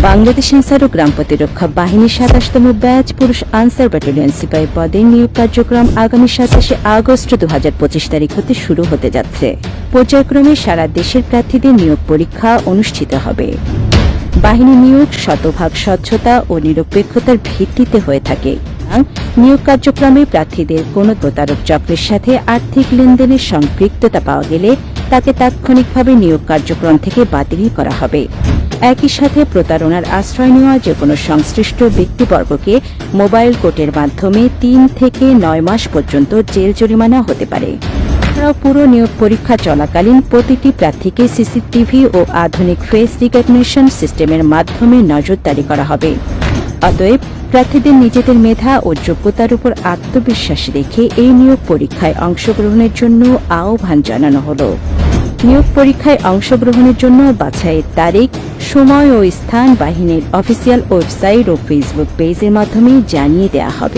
বাংলাদেশ আনসার ও গ্রাম প্রতিরক্ষা বাহিনীর সাতাশতম ব্যাচ পুরুষ আনসার ব্যাটালিয়ন সিপাহী পদে নিয়োগ কার্যক্রম আগামী সাতাশে আগস্ট দু হাজার পঁচিশ তারিখ হতে শুরু হতে যাচ্ছে। পর্যায়ক্রমে সারা দেশের প্রার্থীদের নিয়োগ পরীক্ষা অনুষ্ঠিত হবে। বাহিনী নিয়োগ শতভাগ স্বচ্ছতা ও নিরপেক্ষতার ভিত্তিতে হয়ে থাকে। নিয়োগ কার্যক্রমে প্রার্থীদের কোনো প্রতারক চক্রের সাথে আর্থিক লেনদেনের সম্পৃক্ততা পাওয়া গেলে তাকে তাৎক্ষণিকভাবে নিয়োগ কার্যক্রম থেকে বাতিল করা হবে। একই সাথে প্রতারণার আশ্রয় নেওয়া যে কোনো সংশ্লিষ্ট ব্যক্তিবর্গকে মোবাইল কোর্টের মাধ্যমে তিন থেকে নয় মাস পর্যন্ত জেল জরিমানা হতে পারে। এছাড়াও পুরো নিয়োগ পরীক্ষা চলাকালীন প্রতিটি প্রার্থীকে সিসিটিভি ও আধুনিক ফেস রিকগনিশন সিস্টেমের মাধ্যমে নজরদারি করা হবে। অতএব প্রার্থীদের নিজেদের মেধা ও যোগ্যতার উপর আত্মবিশ্বাস রেখে এই নিয়োগ পরীক্ষায় অংশগ্রহণের জন্য আহ্বান জানানো হলো। নিয়োগ পরীক্ষায় অংশগ্রহণের জন্য বাছাইয়ের তারিখ, সময় ও স্থান বাহিনীর অফিসিয়াল ওয়েবসাইট ও ফেসবুক পেজের মাধ্যমে জানিয়ে দেওয়া হবে।